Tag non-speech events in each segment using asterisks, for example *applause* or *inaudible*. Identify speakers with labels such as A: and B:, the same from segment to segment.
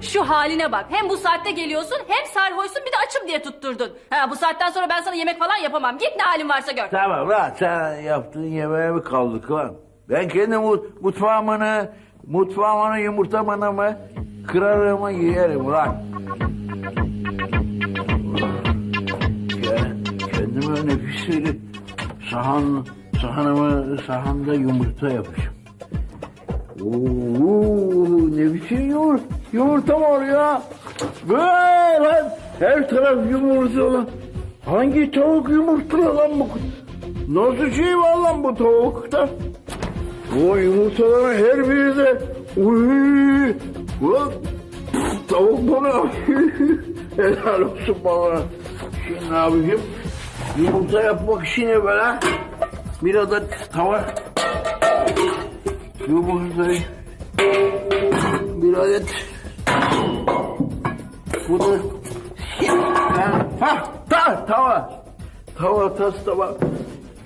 A: Şu haline bak. Hem bu saatte geliyorsun hem sarhoşsun bir de açım diye tutturdun. Ha, bu saatten sonra ben sana yemek falan yapamam. Git ne halin varsa gör.
B: Tamam lan sen yaptığın yemeğe mi kaldık lan? Ben kendi mu- mutfağımını, mutfağımını yumurtamını mı kırarımı yerim lan. Ke- Kendime nefis bir sahan, sahanımı, sahanda yumurta yapacağım. Oo, ne biçim yumurta, yumurta var ya. Vay lan her taraf yumurta lan. Hangi tavuk yumurtluyor lan bu? Nasıl şey var lan bu tavukta? O yumurtaların her biri de uy, ulan tavuk bana *laughs* helal olsun bana. Şimdi yapayım? Yumurta yapmak için evvela bir adet tava yumurtayı bir adet bunu ha ta tava. Tava tas tava.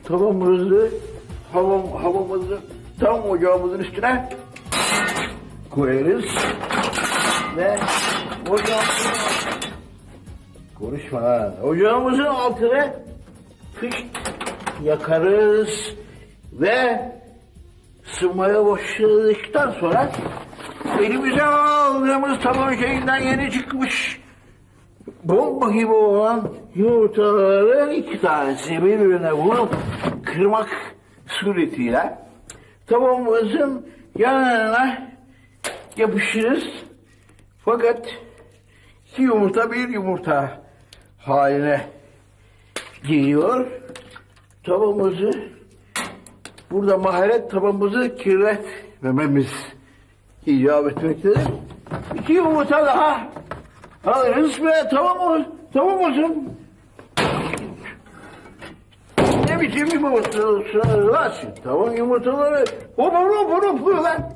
B: Tavamızı havam havamızı tam ocağımızın üstüne koyarız. Ve ocağımızın konuşma ha ocağımızın altına fış yakarız. Ve ısınmaya başladıktan sonra elimize aldığımız taban şeyinden yeni çıkmış bomba gibi olan yumurtaların iki tanesi birbirine vurup kırmak suretiyle tabanımızın yanına yapışırız. Fakat iki yumurta bir yumurta haline geliyor. Tavamızı burada maharet tabamızı kirletmememiz icap etmektedir. İki yumurta daha alırız ve tamam tamam olsun. Ne biçim yumurta lan? Tamam yumurtaları hop hop hop lan.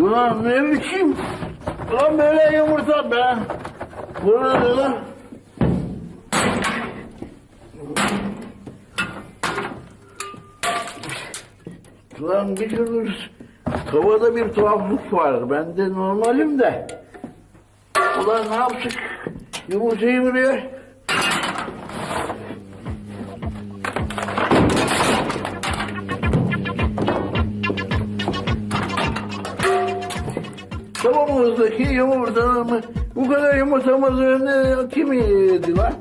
B: Ulan ne biçim? Ulan böyle yumurta be. Burada lan. Bir türlü tavada bir tuhaflık var. Ben de normalim de. Ulan ne yaptık? Yumurtayı buraya. Tavamızdaki yumurtalarımı, bu kadar yumurtamızı ne, kim yedi lan?